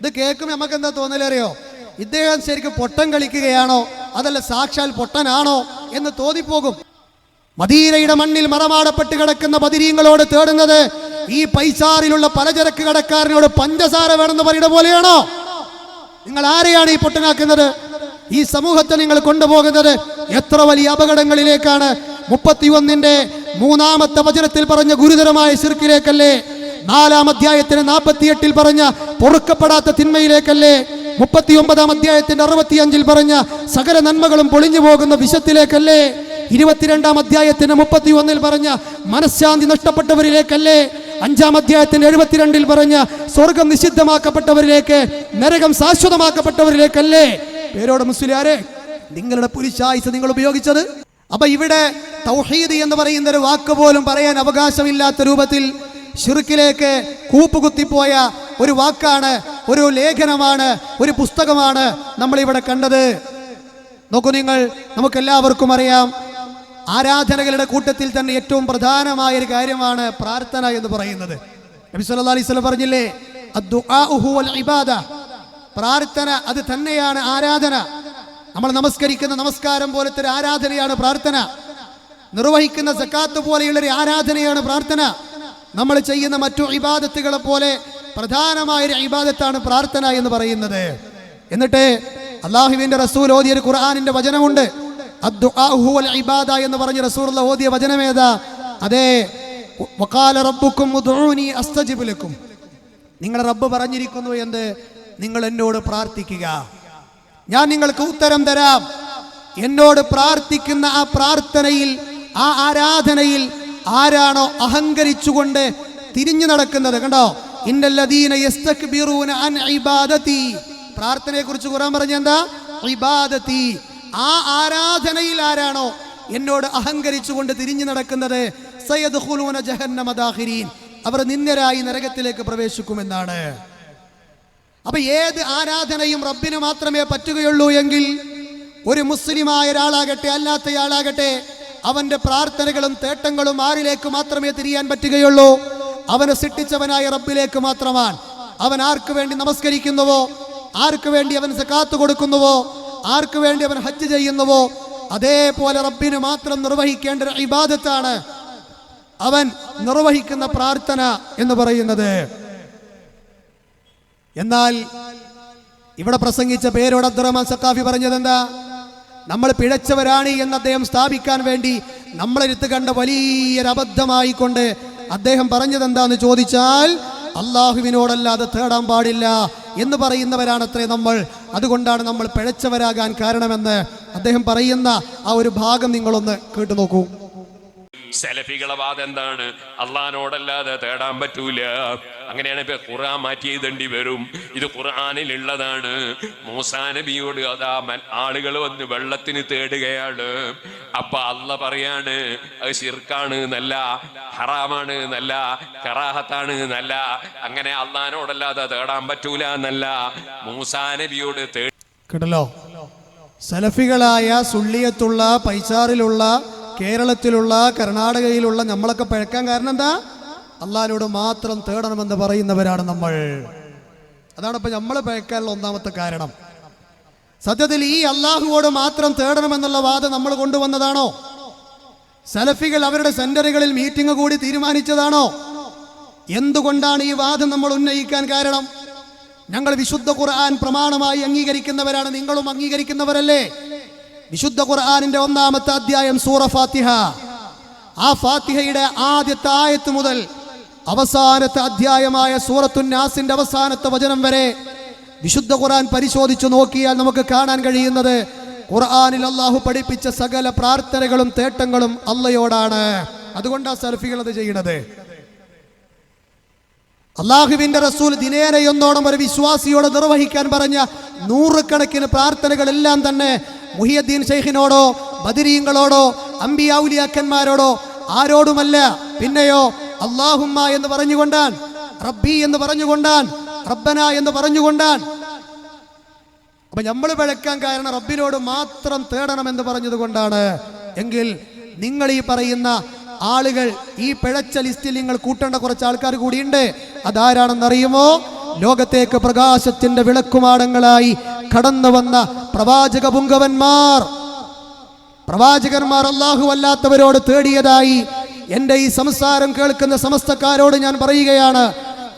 ഇത് കേൾക്കുമ്പോൾ നമുക്ക് എന്താ തോന്നലറിയോ ഇദ്ദേഹം ശരിക്കും പൊട്ടൻ കളിക്കുകയാണോ? അതല്ല സാക്ഷാൽ പൊട്ടനാണോ എന്ന് തോന്നിപ്പോകും. മദീനയുടെ മണ്ണിൽ മറമാടപ്പെട്ട് കിടക്കുന്ന ബദിരീങ്ങളോട് തേടുന്നത് ഈ പൈസാറിലുള്ള പലചരക്ക് കടക്കാരനോട് പഞ്ചസാര വേണമെന്ന് പറയുന്ന പോലെയാണോ? നിങ്ങൾ ആരെയാണ് ഈ പൊട്ടനാക്കുന്നത്? ഈ സമൂഹത്തെ നിങ്ങൾ കൊണ്ടുപോകുന്നത് എത്ര വലിയ അപകടങ്ങളിലേക്കാണ്? മുപ്പത്തിയൊന്നിന്റെ മൂന്നാമത്തെ വചനത്തിൽ പറഞ്ഞ ഗുരുതരമായ ശിർക്കിലേക്കല്ലേ? നാലാം അധ്യായത്തിന് നാൽപ്പത്തിയെട്ടിൽ പറഞ്ഞ പൊറുക്കപ്പെടാത്ത തിന്മയിലേക്കല്ലേ? മുപ്പത്തി ഒമ്പതാം അധ്യായത്തിന്റെ അറുപത്തിയഞ്ചിൽ പറഞ്ഞ സകല നന്മകളും പൊളിഞ്ഞു പോകുന്ന വിശത്തിലേക്കല്ലേ? ഇരുപത്തിരണ്ടാം അധ്യായത്തിന് മുപ്പത്തി ഒന്നിൽ പറഞ്ഞ മനഃശാന്തി നഷ്ടപ്പെട്ടവരിലേക്കല്ലേ? അഞ്ചാം അധ്യായത്തിന് എഴുപത്തിരണ്ടിൽ പറഞ്ഞ സ്വർഗം നിഷിദ്ധമാക്കപ്പെട്ടവരിലേക്ക് നരകം ശാശ്വതമാക്കപ്പെട്ടവരിലേക്കല്ലേ? പേരോട് മുസ്ലിയാരെ നിങ്ങളുടെ പുരുഷായുസ് നിങ്ങൾ ഉപയോഗിച്ചത്? അപ്പൊ ഇവിടെ തൗഹീദ് എന്ന് പറയുന്ന ഒരു വാക്ക് പോലും പറയാൻ അവകാശമില്ലാത്ത രൂപത്തിൽ ഷിർക്കിലേക്ക് കൂപ്പുകുത്തിപ്പോയ ഒരു വാക്കാണ് ഒരു ലേഖനമാണ് ഒരു പുസ്തകമാണ് നമ്മൾ ഇവിടെ കണ്ടത്. നോക്കൂ നിങ്ങൾ നമുക്കെല്ലാവർക്കും അറിയാം ആരാധനകളുടെ കൂട്ടത്തിൽ തന്നെ ഏറ്റവും പ്രധാനമായ ഒരു കാര്യമാണ് പ്രാർത്ഥന എന്ന് പറയുന്നത്. നബി അലൈഹി പറഞ്ഞില്ലേ ഇബാദ. പ്രാർത്ഥന അത് തന്നെയാണ് ആരാധന. നമ്മൾ നമസ്കരിക്കുന്ന നമസ്കാരം പോലത്തെ ഒരു ആരാധനയാണ് പ്രാർത്ഥന. നിർവഹിക്കുന്ന സക്കാത്ത് പോലെയുള്ള ഒരു ആരാധനയാണ് പ്രാർത്ഥന. നമ്മൾ ചെയ്യുന്ന മറ്റു ഇബാദത്തുകളെ പോലെ പ്രധാനമായ ഒരു ഇബാദത്താണ് പ്രാർത്ഥന എന്ന് പറയുന്നത്. എന്നിട്ട് അള്ളാഹുവിന്റെ റസൂൽ ഓതിയ ഒരു ഖുർആാനിന്റെ വചനമുണ്ട്. ഇബാദ എന്ന് പറഞ്ഞ് റസൂലുള്ള ഓതിയ വചനമേതാ അതെ വഖാല റബ്ബുക്കും അസ്തജിബുലക്കും അസ്തജിബ് നിങ്ങളുടെ റബ്ബ് പറഞ്ഞിരിക്കുന്നു എന്ത്? നിങ്ങൾ എന്നോട് പ്രാർത്ഥിക്കുക. ഞാൻ നിങ്ങൾക്ക് ഉത്തരം തരാം. എന്നോട് പ്രാർത്ഥിക്കുന്ന ആ പ്രാർത്ഥനയിൽ ആ ആരാധനയിൽ ആരാണോ അഹങ്കരിച്ചുകൊണ്ട് തിരിഞ്ഞു നടക്കുന്നത് കണ്ടോ? പ്രാർത്ഥനയെ കുറിച്ച് ഖുർആൻ പറഞ്ഞ എന്താ? ആ ആരാധനയിൽ ആരാണോ എന്നോട് അഹങ്കരിച്ചുകൊണ്ട് തിരിഞ്ഞു നടക്കുന്നത്? സയ്യദ് ജഹന്നമ ദാഖിരീൻ. അവർ നിന്ദരായി നരകത്തിലേക്ക് പ്രവേശിക്കുമെന്നാണ്. അപ്പൊ ഏത് ആരാധനയും റബ്ബിന് മാത്രമേ പറ്റുകയുള്ളൂ എങ്കിൽ ഒരു മുസ്ലിമായ ഒരാളാകട്ടെ അല്ലാത്തയാളാകട്ടെ അവന്റെ പ്രാർത്ഥനകളും തേട്ടങ്ങളും ആരിലേക്ക് മാത്രമേ തിരിയാൻ പറ്റുകയുള്ളൂ. അവനെ സിട്ടിച്ചവനായ റബ്ബിലേക്ക് മാത്രമാണ്. അവൻ ആർക്കു വേണ്ടി നമസ്കരിക്കുന്നുവോ? ആർക്ക് വേണ്ടി അവൻ സക്കാത്ത് കൊടുക്കുന്നുവോ? ആർക്ക് വേണ്ടി അവൻ ഹജ്ജ് ചെയ്യുന്നുവോ? അതേപോലെ റബ്ബിന് മാത്രം നിർവഹിക്കേണ്ട ഒരു ഇബാദത്താണ് അവൻ നിർവഹിക്കുന്ന പ്രാർത്ഥന എന്ന് പറയുന്നത്. എന്നാൽ ഇവിടെ പ്രസംഗിച്ച പേരോട് അബ്ദുറഹ്മാൻ സക്കാഫി പറഞ്ഞത് എന്താ നമ്മൾ പിഴച്ചവരാണ് എന്ന് അദ്ദേഹം സ്ഥാപിക്കാൻ വേണ്ടി നമ്മളെടുത്ത് കണ്ട വലിയൊരു അബദ്ധമായിക്കൊണ്ട് അദ്ദേഹം പറഞ്ഞത് എന്താന്ന് ചോദിച്ചാൽ അള്ളാഹുവിനോടല്ലാതെ തേടാൻ പാടില്ല എന്ന് പറയുന്നവരാണത്രേ നമ്മൾ. അതുകൊണ്ടാണ് നമ്മൾ പിഴച്ചവരാകാൻ കാരണമെന്ന് അദ്ദേഹം പറയുന്ന ആ ഒരു ഭാഗം നിങ്ങളൊന്ന് കേട്ടു നോക്കൂ. സെലഫികളെ വാദം എന്താണ് അള്ളഹാനോടല്ലാതെ തേടാൻ പറ്റൂല. അങ്ങനെയാണ് ഇപ്പൊ ഖുർആൻ മാറ്റി വരും. ഇത് ഖുർആനിലുള്ളതാണ്. മൂസാ നബിയോട് അതാ ആളുകൾ വന്ന് വെള്ളത്തിന് തേടുകയാണ്. അപ്പൊ അല്ല പറയാണ് അത് ശിർക്കാണ് നല്ല ഹറാമാണ് നല്ല കറാഹത്താണ് നല്ല അങ്ങനെ അള്ളഹാനോടല്ലാതെ തേടാൻ പറ്റൂല എന്നല്ല മൂസാ നബിയോട് കേട്ടല്ലോ? സലഫികളായ സുള്ളിയത്തുള്ള പൈസാറിലുള്ള കേരളത്തിലുള്ള കർണാടകയിലുള്ള നമ്മളൊക്കെ പഴക്കാൻ കാരണം എന്താ? അള്ളാഹിനോട് മാത്രം തേടണമെന്ന് പറയുന്നവരാണ് നമ്മൾ. അതാണ് ഇപ്പൊ നമ്മൾ പഴക്കാനുള്ള ഒന്നാമത്തെ കാരണം. സത്യത്തിൽ ഈ അള്ളാഹുവോട് മാത്രം തേടണമെന്നുള്ള വാദം നമ്മൾ കൊണ്ടുവന്നതാണോ? സലഫികൾ അവരുടെ സെന്ററുകളിൽ മീറ്റിംഗ് കൂടി തീരുമാനിച്ചതാണോ? എന്തുകൊണ്ടാണ് ഈ വാദം നമ്മൾ ഉന്നയിക്കാൻ കാരണം? ഞങ്ങൾ വിശുദ്ധ ഖുർആൻ പ്രമാണമായി അംഗീകരിക്കുന്നവരാണ് നിങ്ങളും അംഗീകരിക്കുന്നവരല്ലേ? വിശുദ്ധ ഖുർആാനിന്റെ ഒന്നാമത്തെ അധ്യായം സൂറ ഫാത്തിഹ. ആ ഫാത്തിഹയുടെ ആദ്യത്തെ ആയത്ത് മുതൽ അവസാനത്തെ അധ്യായമായ സൂറത്തു നാസിന്റെ അവസാനത്തെ വചനം വരെ വിശുദ്ധ ഖുർആൻ പരിശോധിച്ചു നോക്കിയാൽ നമുക്ക് കാണാൻ കഴിയുന്നത് ഖുർആാനിൽ അള്ളാഹു പഠിപ്പിച്ച സകല പ്രാർത്ഥനകളും തേട്ടങ്ങളും അള്ളയോടാണ്. അതുകൊണ്ടാണ് സെൽഫികൾ അത് ചെയ്യുന്നത് അള്ളാഹുവിന്റെ റസൂൽ ദിനേനയൊന്നോണം ഒരു വിശ്വാസിയോട് നിർവഹിക്കാൻ പറഞ്ഞ നൂറുകണക്കിന് പ്രാർത്ഥനകളെല്ലാം തന്നെ മുഹിയദ്ദീൻ ഷെയ്ഖിനോടോ ബദരീങ്ങളോടോ അമ്പിയാവുലിയാക്കന്മാരോടോ ആരോടുമല്ല. പിന്നെയോ അള്ളാഹുമ്മ എന്ന് പറഞ്ഞുകൊണ്ടാൻ റബ്ബി എന്ന് പറഞ്ഞുകൊണ്ടാൻ റബ്ബന എന്ന് പറഞ്ഞുകൊണ്ടാൻ. അപ്പൊ നമ്മൾ പിഴക്കാൻ കാരണം റബ്ബിനോട് മാത്രം തേടണം എന്ന് പറഞ്ഞത് കൊണ്ടാണ് എങ്കിൽ നിങ്ങൾ ഈ പറയുന്ന ആളുകൾ ഈ പിഴച്ച ലിസ്റ്റിൽ നിങ്ങൾ കൂട്ടേണ്ട കുറച്ച് ആൾക്കാർ കൂടിയുണ്ട്. അതാരാണെന്ന് അറിയുമോ ലോകത്തേക്ക് പ്രകാശത്തിന്റെ വിളക്കുമാടങ്ങളായി കടന്നു വന്ന പ്രവാചക പുങ്കവന്മാർ. പ്രവാചകന്മാർ അള്ളാഹു അല്ലാത്തവരോട് തേടിയതായി എന്റെ ഈ സംസാരം കേൾക്കുന്ന സമസ്തക്കാരോട് ഞാൻ പറയുകയാണ്.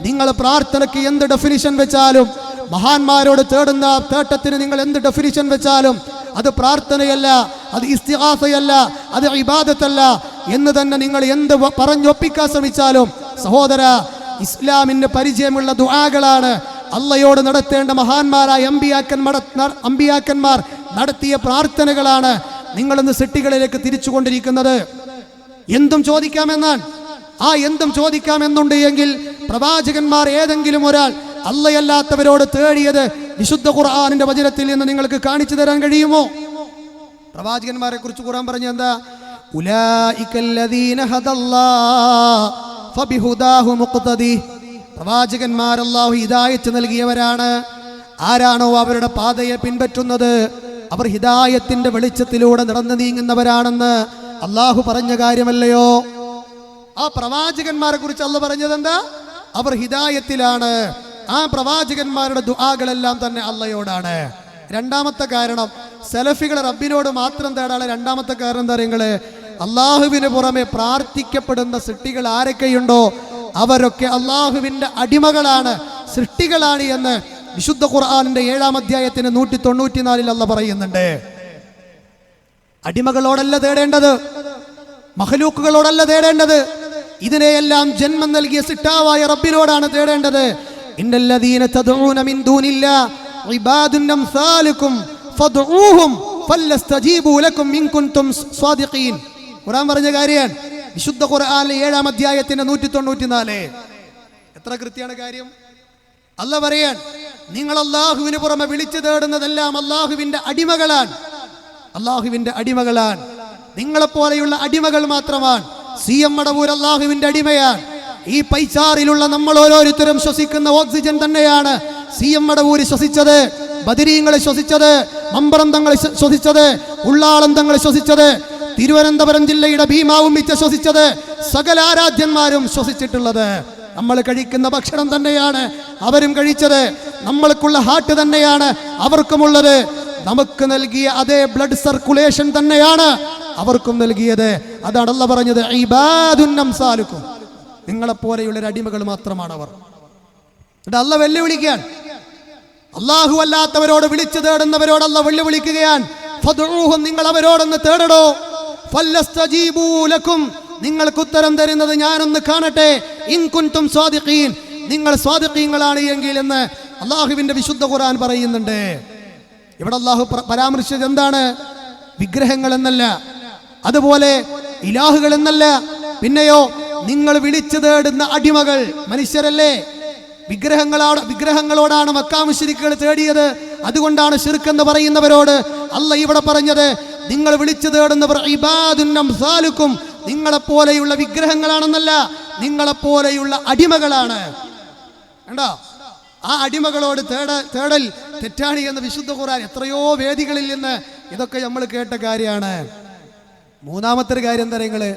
നിങ്ങൾ പ്രാർത്ഥനയ്ക്ക് എന്ത് ഡെഫിനിഷൻ വെച്ചാലും മഹാന്മാരോട് തേടുന്ന തേട്ടത്തിന് നിങ്ങൾ എന്ത് ഡെഫിനിഷൻ വെച്ചാലും അത് പ്രാർത്ഥനയല്ല അത് ഇസ്തിഹാസയല്ല അത് ഇബാദത്തല്ല എന്ന് തന്നെ നിങ്ങൾ എന്ത് പറഞ്ഞൊപ്പിക്കാൻ ശ്രമിച്ചാലും സഹോദര ഇസ്ലാമിന് പരിചയമുള്ള ദുആകളാണ്. അള്ളയോട് നടത്തേണ്ട മഹാന്മാരായ അമ്പിയാക്കന്മാർ അമ്പിയാക്കന്മാർ നടത്തിയ പ്രാർത്ഥനകളാണ് നിങ്ങളിന്ന് സിട്ടികളിലേക്ക് തിരിച്ചുകൊണ്ടിരിക്കുന്നത്. എന്തും ചോദിക്കാമെന്നാൽ ആ എന്തും ചോദിക്കാമെന്നുണ്ട് എങ്കിൽ പ്രവാചകന്മാർ ഏതെങ്കിലും ഒരാൾ അല്ലയല്ലാത്തവരോട് തേടിയത് വിശുദ്ധ ഖുർആാനിന്റെ വചനത്തിൽ നിന്ന് നിങ്ങൾക്ക് കാണിച്ചു തരാൻ കഴിയുമോ? പ്രവാചകന്മാരെ കുറിച്ച് ഖുർആൻ പറഞ്ഞ എന്താ? മുഖ്തദി പ്രവാചകന്മാർ അല്ലാഹു ഹിദായത്ത് നൽകിയവരാണ്. ആരാണോ അവരുടെ പാതയെ പിൻപറ്റുന്നത്? അവർ ഹിദായത്തിന്റെ വെളിച്ചത്തിലൂടെ നടന്നു നീങ്ങുന്നവരാണെന്ന് അള്ളാഹു പറഞ്ഞ കാര്യമല്ലയോ? ആ പ്രവാചകന്മാരെ കുറിച്ച് അല്ല പറഞ്ഞത് എന്താ അവർ ഹിദായത്തിലാണ്. ആ പ്രവാചകന്മാരുടെ ദുആകളെല്ലാം തന്നെ അള്ളയോടാണ് രണ്ടാമത്തെ കാരണം സെലഫികൾ റബ്ബിനോട് മാത്രം തേടാനുള്ള രണ്ടാമത്തെ കാരണം എന്താ പറയുക അള്ളാഹുവിന് പുറമെ പ്രാർത്ഥിക്കപ്പെടുന്ന സൃഷ്ടികൾ ആരൊക്കെയുണ്ടോ അവരൊക്കെ അള്ളാഹുവിന്റെ അടിമകളാണ് സൃഷ്ടികളാണ് എന്ന് വിശുദ്ധ ഖുർആാനിന്റെ ഏഴാം അധ്യായത്തിന് നൂറ്റി തൊണ്ണൂറ്റിനാലിൽ അല്ല പറയുന്നുണ്ട്. അടിമകളോടല്ല തേടേണ്ടത് മഹലൂക്കുകളോടല്ല തേടേണ്ടത് ഇതിനെയെല്ലാം ജന്മം നൽകിയ സിട്ടാവായ റബ്ബിനോടാണ് തേടേണ്ടത്. മിൻ ദൂനില്ല ഫല്ലസ്തജീബു ലക്കും ഇൻ ഖുർആൻ പറഞ്ഞ കാര്യമാണ് വിശുദ്ധ ഖുർആനിലെ ഏഴാം അധ്യായത്തിന്റെ നൂറ്റി തൊണ്ണൂറ്റിനാല് എത്ര കൃത്യമാണ് കാര്യം? അല്ല പറയാൻ നിങ്ങൾ അള്ളാഹുവിന് പുറമെ വിളിച്ചു തേടുന്നതെല്ലാം അള്ളാഹുവിന്റെ അടിമകളാണ്. അള്ളാഹുവിന്റെ അടിമകളാണ്. നിങ്ങളെപ്പോലെയുള്ള അടിമകൾ മാത്രമാണ്. സി എം മടവൂർ അള്ളാഹുവിന്റെ അടിമയാണ്. ഈ പൈച്ചാറിലുള്ള നമ്മൾ ഓരോരുത്തരും ശ്വസിക്കുന്ന ഓക്സിജൻ തന്നെയാണ് സി എം മടവൂര് ശ്വസിച്ചത് ബദരീങ്ങളെ ശ്വസിച്ചത് മമ്പറന്തങ്ങളെ ശ്വസിച്ചത് ഉള്ളാളന്തങ്ങളെ ശ്വസിച്ചത് തിരുവനന്തപുരം ജില്ലയുടെ ഭീമാവും മിച്ച ശ്വസിച്ചത് സകല ആരാധ്യന്മാരും ശ്വസിച്ചിട്ടുള്ളത്. നമ്മൾ കഴിക്കുന്ന ഭക്ഷണം തന്നെയാണ് അവരും കഴിച്ചത്. നമ്മൾക്കുള്ള ഹാർട്ട് തന്നെയാണ് അവർക്കുമുള്ളത്. നമുക്ക് നൽകിയ അതേ ബ്ലഡ് സർക്കുലേഷൻ തന്നെയാണ് അവർക്കും നൽകിയത്. അതാണ് പറഞ്ഞത് അംസാലുക്കും. നിങ്ങളെപ്പോലെയുള്ള അടിമകൾ മാത്രമാണ് അവർ അല്ല വെല്ലുവിളിക്കാൻ അള്ളാഹു അല്ലാത്തവരോട് വിളിച്ചു തേടുന്നവരോടല്ല വെല്ലുവിളിക്കുകയാണ്. നിങ്ങൾ അവരോടൊന്ന് തേടടോ. നിങ്ങൾക്ക് ഉത്തരം തരുന്നത് ഞാനൊന്ന് കാണട്ടെ. ഇൻകുൻതും സ്വാദിഖീൻ. നിങ്ങൾ സ്വാദിഖീങ്ങളാണ് എങ്കിൽ എന്ന് അള്ളാഹുവിന്റെ വിശുദ്ധ ഖുർആൻ പറയുന്നുണ്ട്. ഇവിടെ അള്ളാഹു പരാമർശിച്ചത് എന്താണ്? വിഗ്രഹങ്ങൾ എന്നല്ല. അതുപോലെ ഇലാഹുകൾ എന്നല്ല. പിന്നെയോ നിങ്ങൾ വിളിച്ചു തേടുന്ന അടിമകൾ. മനുഷ്യരല്ലേ? വിഗ്രഹങ്ങളോട് വിഗ്രഹങ്ങളോടാണ് മക്കാമുശരിക്കുകൾ തേടിയത്. അതുകൊണ്ടാണ് ശിർക്ക് എന്ന് പറയുന്നവരോട് അല്ല ഇവിടെ പറഞ്ഞത്. നിങ്ങൾ വിളിച്ചു തേടുന്നവർ ഇബാദുന്നും നിങ്ങളെപ്പോലെയുള്ള വിഗ്രഹങ്ങളാണെന്നല്ല നിങ്ങളെപ്പോലെയുള്ള അടിമകളാണ്. കണ്ടോ? ആ അടിമകളോട് തേട തേടൽ തെറ്റാണി എന്ന് വിശുദ്ധ ഖുർആൻ എത്രയോ വേദികളിൽ നിന്ന് ഇതൊക്കെ നമ്മൾ കേട്ട കാര്യമാണ്. മൂന്നാമത്തെ ഒരു കാര്യം എന്താ നിങ്ങൾ?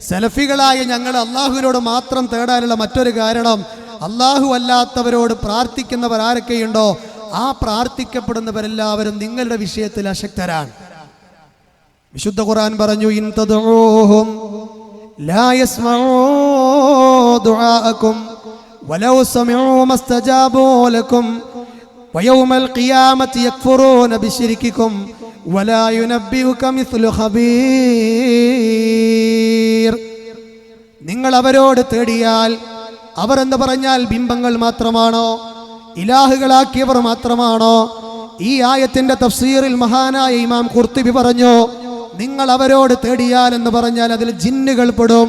സെലഫികളായ ഞങ്ങൾ അള്ളാഹുവിനോട് മാത്രം തേടാനുള്ള മറ്റൊരു കാരണം അള്ളാഹു അല്ലാത്തവരോട് പ്രാർത്ഥിക്കുന്നവർ ആരൊക്കെയുണ്ടോ ആ പ്രാർത്ഥിക്കപ്പെടുന്നവരെല്ലാവരും നിങ്ങളുടെ വിഷയത്തിൽ അശക്തരാണ്. വിശുദ്ധ ഖുർആൻ പറഞ്ഞു ഇൻ തദ്ഊഹും ലാ യസ്മഊ ദുആഅക്കും വലൗ സമഊ മസ്തജാബൂ ലക്കും ويوم القيامة يكفرون بشرككم ولا ينبئك مثل خبير നിങ്ങൾ അവരോട് തേടിയാൽ അവർ എന്ന് പറഞ്ഞാൽ ബിംബങ്ങൾ മാത്രമാണോ ഇലാഹുകളാക്കിയവർ മാത്രമാണോ ഈ ആയത്തിന്റെ തഫ്സീറിൽ മഹാനായ ഇമാം കുർത്തുബി പറഞ്ഞു നിങ്ങൾ അവരോട് തേടിയാൽ എന്ന് പറഞ്ഞാൽ അതിൽ ജിന്നുകൾ പെടും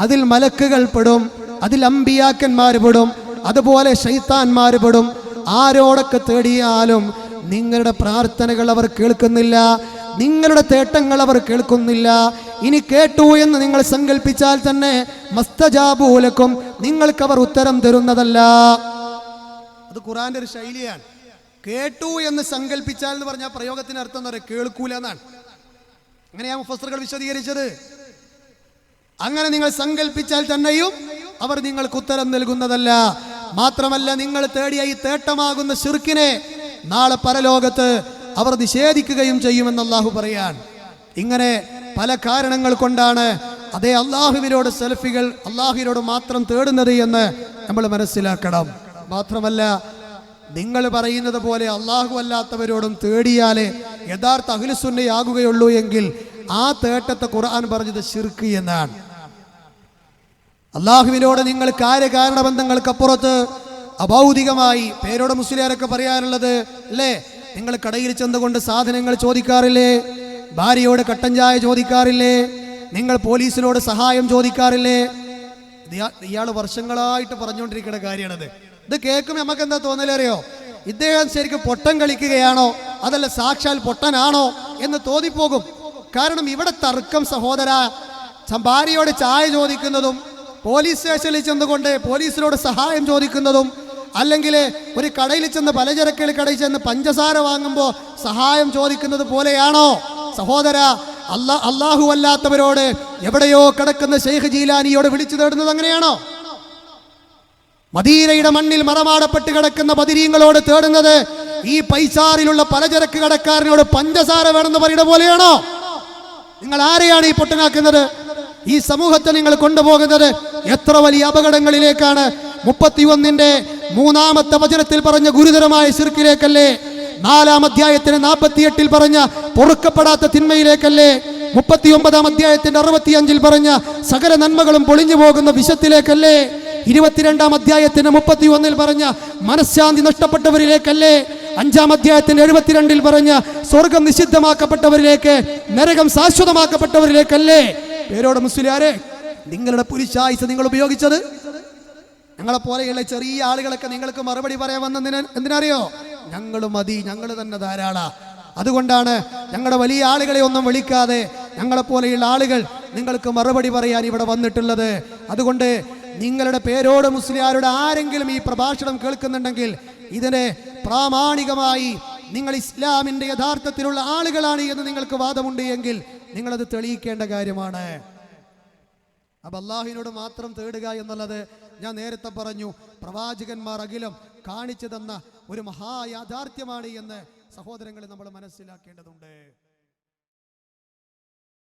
അതിൽ മലക്കുകൾ പെടും അതിൽ അമ്പിയാക്കന്മാർ പെടും അതുപോലെ ശൈത്താന്മാർ പെടും. ആരോടൊക്കെ തേടിയാലും നിങ്ങളുടെ പ്രാർത്ഥനകൾ അവർ കേൾക്കുന്നില്ല നിങ്ങളുടെ തേട്ടങ്ങൾ അവർ കേൾക്കുന്നില്ല. ഇനി കേട്ടു എന്ന് നിങ്ങൾ സങ്കല്പിച്ചാൽ തന്നെ മസ്തജാബൂലക്കും നിങ്ങൾക്ക് അവർ ഉത്തരം തരുന്നതല്ല. അത് ഖുറാന്റെ ഒരു ശൈലിയാണ്. കേട്ടു എന്ന് സങ്കല്പിച്ചാൽ എന്ന് പറഞ്ഞ പ്രയോഗത്തിന് അർത്ഥം എന്താ പറയുക? കേൾക്കൂല എന്നാണ്. അങ്ങനെയാ മുഫസ്സറുകൾ വിശദീകരിച്ചത്. അങ്ങനെ നിങ്ങൾ സങ്കല്പിച്ചാൽ തന്നെയും അവർ നിങ്ങൾക്ക് ഉത്തരം നൽകുന്നതല്ല. മാത്രമല്ല നിങ്ങൾ തേടിയ ഈ തേട്ടമാകുന്ന ശിർക്കിനെ നാളെ പരലോകത്ത് അവർ നിഷേധിക്കുകയും ചെയ്യുമെന്ന് അള്ളാഹു പറയാൻ ഇങ്ങനെ പല കാരണങ്ങൾ കൊണ്ടാണ് അതേ അള്ളാഹുവിനോട് സെൽഫികൾ അള്ളാഹുവിനോട് മാത്രം തേടുന്നത് എന്ന് നമ്മൾ മനസ്സിലാക്കണം. മാത്രമല്ല നിങ്ങൾ പറയുന്നത് പോലെ അള്ളാഹു അല്ലാത്തവരോടും തേടിയാലേ യഥാർത്ഥ അഖിലുസുന്നയാകുകയുള്ളൂ എങ്കിൽ ആ തേട്ടത്തെ ഖുർആൻ പറഞ്ഞത് ശിർക്ക് എന്നാണ്. അള്ളാഹുവിനോട് നിങ്ങൾ കാര്യകാരണ ബന്ധങ്ങൾക്കപ്പുറത്ത് അഭൗതികമായി പേരോട് മുസ്ലിയാരൊക്കെ പറയാനുള്ളത് അല്ലേ നിങ്ങൾ കടയിൽ ചെന്നുകൊണ്ട് സാധനങ്ങൾ ചോദിക്കാറില്ലേ? ഭാര്യയോട് കട്ടൻ ചായ ചോദിക്കാറില്ലേ? നിങ്ങൾ പോലീസിനോട് സഹായം ചോദിക്കാറില്ലേ? ഇയാൾ വർഷങ്ങളായിട്ട് പറഞ്ഞുകൊണ്ടിരിക്കുന്ന കാര്യമാണത്. ഇത് കേൾക്കുമ്പോൾ നമുക്ക് എന്താ തോന്നലറിയോ ഇദ്ദേഹം ശരിക്കും പൊട്ടം കളിക്കുകയാണോ? അതല്ല സാക്ഷാൽ പൊട്ടനാണോ എന്ന് തോന്നിപ്പോകും. കാരണം ഇവിടെ തർക്കം സഹോദര ഭാര്യയോട് ചായ ചോദിക്കുന്നതും പോലീസ് സ്റ്റേഷനിൽ ചെന്നുകൊണ്ട് പോലീസിനോട് സഹായം ചോദിക്കുന്നതും അല്ലെങ്കിൽ ഒരു കടയിൽ ചെന്ന് പലചരക്കുകൾ കടയിൽ ചെന്ന് പഞ്ചസാര വാങ്ങുമ്പോൾ സഹായം ചോദിക്കുന്നത് പോലെയാണോ? സഹോദര അല്ലാ അള്ളാഹു അല്ലാത്തവരോട് എവിടെയോ കിടക്കുന്ന ഷെയ്ഖ് ജീലാനിയോട് വിളിച്ചു തേടുന്നത് അങ്ങനെയാണോ? മദീനയുടെ മണ്ണിൽ മറമാടപ്പെട്ട് കിടക്കുന്ന ബദിരീങ്ങളോട് തേടുന്നത് ഈ പൈസാറിലുള്ള പലചരക്ക് കടക്കാരനോട് പഞ്ചസാര വേണമെന്ന് പറയുന്ന പോലെയാണോ? നിങ്ങൾ ആരെയാണ് ഈ പൊട്ടനാക്കുന്നത്? ഈ സമൂഹത്തെ നിങ്ങൾ കൊണ്ടുപോകുന്നത് എത്ര വലിയ അപകടങ്ങളിലേക്കാണ്? മുപ്പത്തിയൊന്നിന്റെ മൂന്നാമത്തെ വചനത്തിൽ പറഞ്ഞ ഗുരുതരമായ ശിർക്കിലേക്കല്ലേ? നാലാം അധ്യായത്തിന് നാൽപ്പത്തിയെട്ടിൽ പറഞ്ഞ പൊറുക്കപ്പെടാത്ത തിന്മയിലേക്കല്ലേ? മുപ്പത്തി ഒമ്പതാം അധ്യായത്തിന്റെ അറുപത്തിയഞ്ചിൽ പറഞ്ഞ സകല നന്മകളും പൊളിഞ്ഞു പോകുന്ന വിഷത്തിലേക്കല്ലേ ഇരുപത്തിരണ്ടാം അധ്യായത്തിന് മുപ്പത്തി ഒന്നിൽ പറഞ്ഞ മനഃശാന്തി നഷ്ടപ്പെട്ടവരിലേക്കല്ലേ? അഞ്ചാം അധ്യായത്തിന്റെ എഴുപത്തിരണ്ടിൽ പറഞ്ഞ സ്വർഗം നിഷിദ്ധമാക്കപ്പെട്ടവരിലേക്ക് നരകം ശാശ്വതമാക്കപ്പെട്ടവരിലേക്കല്ലേ? പേരോട് മുസ്ലിയാരെ നിങ്ങളുടെ പുരുഷായുസ് നിങ്ങൾ ഉപയോഗിച്ചത്? ഞങ്ങളെ പോലെയുള്ള ചെറിയ ആളുകളൊക്കെ നിങ്ങൾക്ക് മറുപടി പറയാൻ വന്നതിന് എന്തിനറിയോ? ഞങ്ങൾ മതി ഞങ്ങൾ തന്നെ ധാരാള. അതുകൊണ്ടാണ് ഞങ്ങളുടെ വലിയ ആളുകളെ ഒന്നും വിളിക്കാതെ ഞങ്ങളെ പോലെയുള്ള ആളുകൾ നിങ്ങൾക്ക് മറുപടി പറയാൻ ഇവിടെ വന്നിട്ടുള്ളത്. അതുകൊണ്ട് നിങ്ങളുടെ പേരോട് മുസ്ലിയാരുടെ ആരെങ്കിലും ഈ പ്രഭാഷണം കേൾക്കുന്നുണ്ടെങ്കിൽ ഇതിനെ പ്രാമാണികമായി നിങ്ങൾ ഇസ്ലാമിന്റെ യഥാർത്ഥത്തിലുള്ള ആളുകളാണ് എന്ന് നിങ്ങൾക്ക് വാദമുണ്ട് എങ്കിൽ നിങ്ങളത് തെളിയിക്കേണ്ട കാര്യമാണ്. അപ്പൊ അള്ളാഹുവിനോട് മാത്രം തേടുക എന്നുള്ളത് ഞാൻ നേരത്തെ പറഞ്ഞു. പ്രവാചകന്മാർ അഖിലം കാണിച്ചു തന്ന ഒരു മഹായാഥാർത്ഥ്യമാണ് എന്ന് സഹോദരങ്ങളെ നമ്മൾ മനസ്സിലാക്കേണ്ടതുണ്ട്.